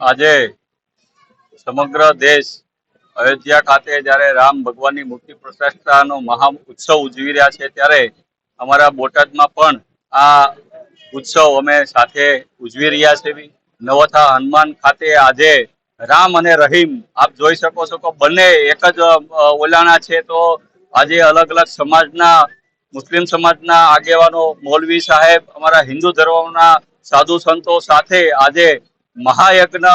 આજે સમગ્ર દેશ અયોધ્યા ખાતે જ્યારે રામ ભગવાનની મૂર્તિ પ્રતિષ્ઠાનો મહા ઉત્સવ ઉજવી રહ્યા છે, ત્યારે અમારા બોટાદમાં પણ આ ઉત્સવ અમે સાથે ઉજવી રહ્યા છે. નવથા હનુમાન ખાતે આજે રામ અને રહીમ, આપ જોઈ શકો છો કે બંને એક જ ઓલાણા છે. તો આજે અલગ અલગ સમાજના, મુસ્લિમ સમાજના આગેવાનો, મૌલવી સાહેબ, અમારા હિન્દુ ધર્મના સાધુ સંતો સાથે આજે મહાયજ્ઞ,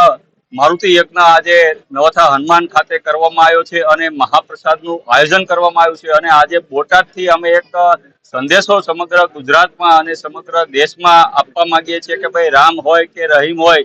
મારુતિ યજ્ઞ આજે નવથા હનુમાન ખાતે કરવામાં આવ્યો છે અને મહાપ્રસાદનું આયોજન કરવામાં આવ્યું છે. અને આજે બોટાદથી અમે એક સંદેશો સમગ્ર ગુજરાતમાં અને સમગ્ર દેશમાં આપવા માંગીએ છીએ કે ભાઈ રામ હોય કે રહીમ હોય,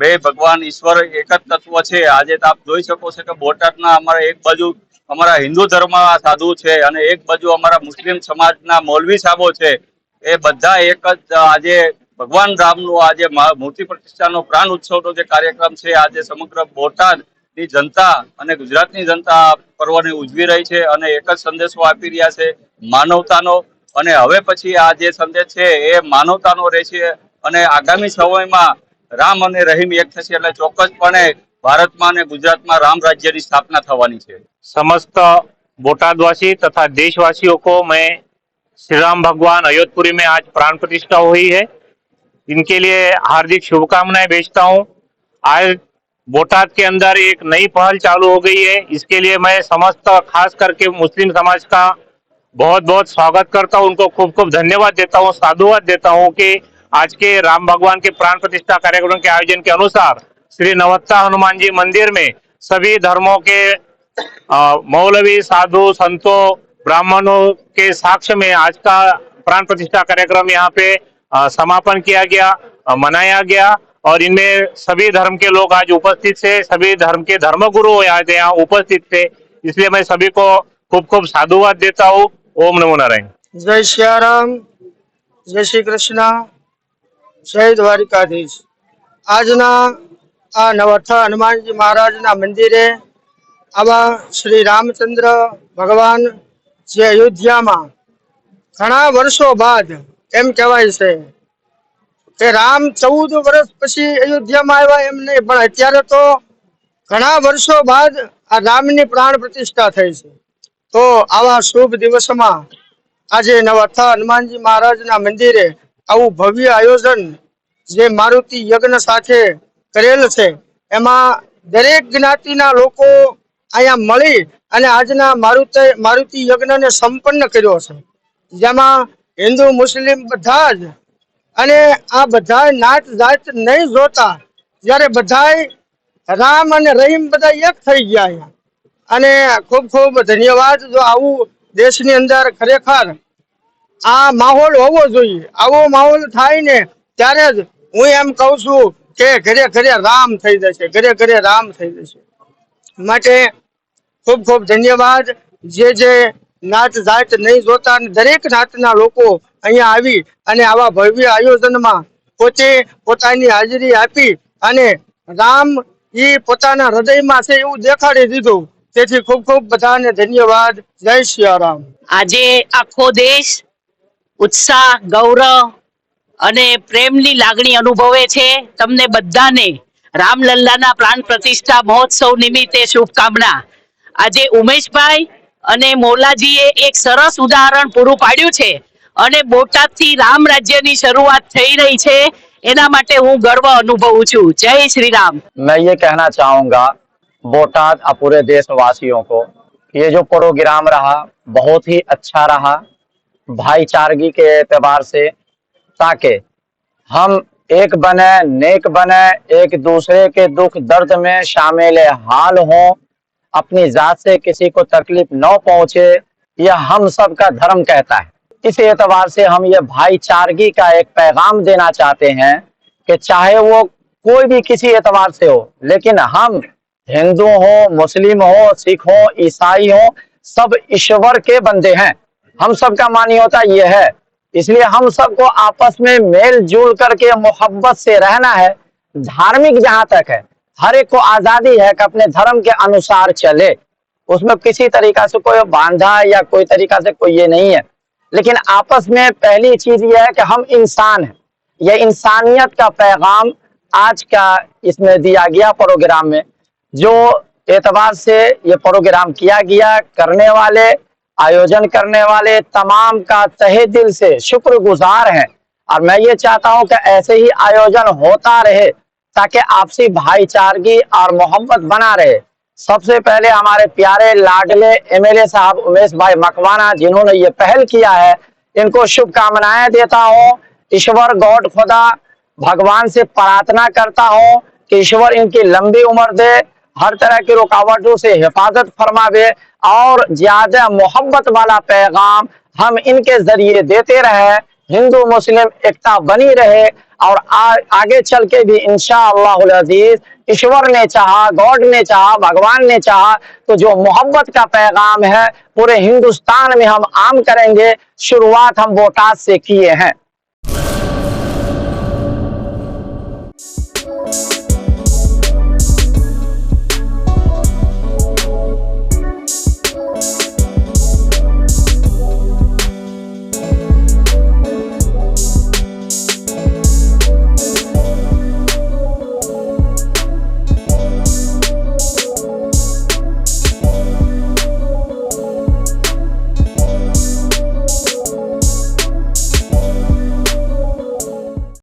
બે ભગવાન ઈશ્વર એક જ તત્વ છે. આજે તો આપ જોઈ શકો છો કે બોટાદના અમારા એક બાજુ અમારા હિન્દુ ધર્મ સાધુ છે અને એક બાજુ અમારા મુસ્લિમ સમાજના મૌલવી સાહેબો છે. એ બધા એક જ આજે ભગવાન રામનું આજે મા- મૂર્તિ પ્રતિષ્ઠાનો પ્રાણ ઉત્સવનો જે કાર્યક્રમ છે આજે સમગ્ર બોટાદ ની જનતા અને ગુજરાતની જનતા આ પર્વને ઉજવી રહી છે અને એક જ સંદેશો આપી રહ્યા છે માનવતાનો અને હવે પછી આ જે સંદેશ છે એ માનવતાનો રહેશે અને આગામી સમયમાં રામ અને રહીમ એક થશે એટલે ચોક્કસપણે ભારતમાં અને ગુજરાતમાં રામ રાજ્યની સ્થાપના થવાની છે समस्त बोटादवासी तथा देशवासियों को मैं श्री राम भगवान अयोधपुरी में आज प्राण प्रतिष्ठा हुई है इनके लिए हार्दिक शुभकामनाएँ भेजता हूँ। आज बोटाद के अंदर एक नई पहल चालू हो गई है। इसके लिए मैं समस्त, खास करके मुस्लिम समाज का बहुत बहुत स्वागत करता हूँ। उनको खूब खूब धन्यवाद देता हूँ, साधुवाद देता हूँ कि आज के राम भगवान के प्राण प्रतिष्ठा कार्यक्रम के आयोजन के अनुसार श्री नवत्ता हनुमान जी मंदिर में सभी धर्मों के मौलवी, साधु, संतों, ब्राह्मणों के साक्ष्य में आज का प्राण प्रतिष्ठा कार्यक्रम यहाँ पे समापन किया गया अ, मनाया गया और इनमें सभी धर्म के लोग आज उपस्थित थे सभी धर्म के धर्मगुरु आज यहाँ उपस्थित थे इसलिए मैं सभी को खूब खूब साधुवाद देता हूँ ओम नमो नारायण જય સિયારામ જય શ્રી કૃષ્ણ જય દ્વારિકાધીશ આજના આ નવથા હનુમાનજી મહારાજના મંદિરે આવા શ્રી રામચંદ્ર ભગવાન જે અયોધ્યામાં ઘણા વર્ષો બાદ એમ કહેવાય છે કે રામ ચૌદ વર્ષ પછી અયોધ્યામાં આવ્યા એમ નહીં, પણ અત્યારે તો ઘણા વર્ષો બાદ આ રામની પ્રાણ પ્રતિષ્ઠા થઈ છે. તો આવા શુભ દિવસમાં આજે નવથા હનુમાનજી મહારાજના મંદિરે આવું ભવ્ય આયોજન જે મારુતિ યજ્ઞ સાથે કરેલ છે, એમાં દરેક જ્ઞાતિના લોકો અહીંયા મળી અને આજના મારુતિ મારુતિ યજ્ઞને સંપન્ન કર્યો છે. જેમાં હિન્દુ, મુસ્લિમ બધા જ. અને આ બધા નાત જાત નહીં જોતા, જ્યારે બધાય રામ અને રહીમ બધા એક થઈ ગયા અને ખૂબ ખૂબ ધન્યવાદ. જો આવું દેશની અંદર ખરેખર આ માહોલ હોવો જોઈએ, આવો માહોલ થાય ને ત્યારે જ હું એમ કહું છું કે ઘરે ઘરે રામ થઈ જશે, ઘરે ઘરે રામ થઈ જશે. માટે ખૂબ ખૂબ ધન્યવાદ. જે જે નાત જાત નહીં જોતા દરેક નાતના લોકો અહીંયા આવી અને આવા ભવ્ય આયોજનમાં પોતે પોતાની હાજરી આપી અને રામ એ પોતાના હૃદયમાં છે એવું દેખાડી દીધું. તેથી ખૂબ ખૂબ બધાને ધન્યવાદ. જય સિયારામ આજે આખો દેશ ઉત્સાહ, ગૌરવ અને પ્રેમની લાગણી અનુભવે છે. તમને બધાને રામલલ્લાના પ્રાણ પ્રતિષ્ઠા મહોત્સવ નિમિત્તે શુભકામના. આજે ઉમેશભાઈ અને મોલાજીએ એક સરસ ઉદાહરણ પૂરું પાડ્યું છે અને બોટાદથી રામ રાજ્યની શરૂઆત થઈ રહી છે એના માટે હું ગર્વ અનુભવું છું જય શ્રી રામ मैं ये कहना चाहूंगा बोटाद और पूरे देशवासियों को कि ये जो प्रोग्राम रहा बहुत ही अच्छा रहा भाईचारगी के एतबार से ताकि हम एक बने नेक बने एक दूसरे के दुख दर्द में शामिल हाल हों अपनी जात से किसी को तकलीफ़ न पहुँचे, यह हम सब का धर्म कहता है। इस एतबार से हम ये भाईचारगी का एक पैगाम देना चाहते हैं कि चाहे वो कोई भी किसी एतवार से हो, लेकिन हम हिंदू हो, मुस्लिम हो, सिख हो, ईसाई हो, सब ईश्वर के बंदे हैं। हम सब सबका मान्यता यह है। इसलिए हम सबको आपस में मेल जुल करके मोहब्बत से रहना है, धार्मिक जहाँ तक है। हर एक को आज़ादी है कि अपने धर्म के अनुसार चले। उसमें किसी तरीका से कोई बांधा या कोई तरीका से कोई ये नहीं है। लेकिन आपस में पहली चीज़ ये है कि हम इंसान हैं। ये इंसानियत का पैगाम आज का इसमें दिया गया प्रोग्राम में, जो एतबार से ये प्रोग्राम किया गया करने वाले, आयोजन करने वाले तमाम का तहे दिल से शुक्रगुजार हैं। और मैं ये चाहता हूँ कि ऐसे ही आयोजन होता रहे। ताकि आपसी भाईचारगी और मोहब्बत बना रहे। सबसे पहले हमारे प्यारे लाडले एमएलए साहब उमेश भाई मकवाना जिन्होंने ये पहल किया है, इनको शुभकामनाएँ देता हूँ। ईश्वर गॉड खुदा भगवान से प्रार्थना करता हूँ कि ईश्वर इनकी लंबी उम्र दे, हर तरह की रुकावटों से हिफाजत फरमावे और ज़्यादा मोहब्बत वाला पैगाम हम इनके ज़रिए देते रहे। हिंदू, मुस्लिम, एकता बनी रहे। और आ, आगे चल के भी अज़ीज़ ईश्वर ने चाहा गॉड ने चाहा भगवान ने चाहा तो जो मोहब्बत का पैगाम है पूरे हिंदुस्तान में हम आम करेंगे। शुरुआत हम वोटात से किए हैं।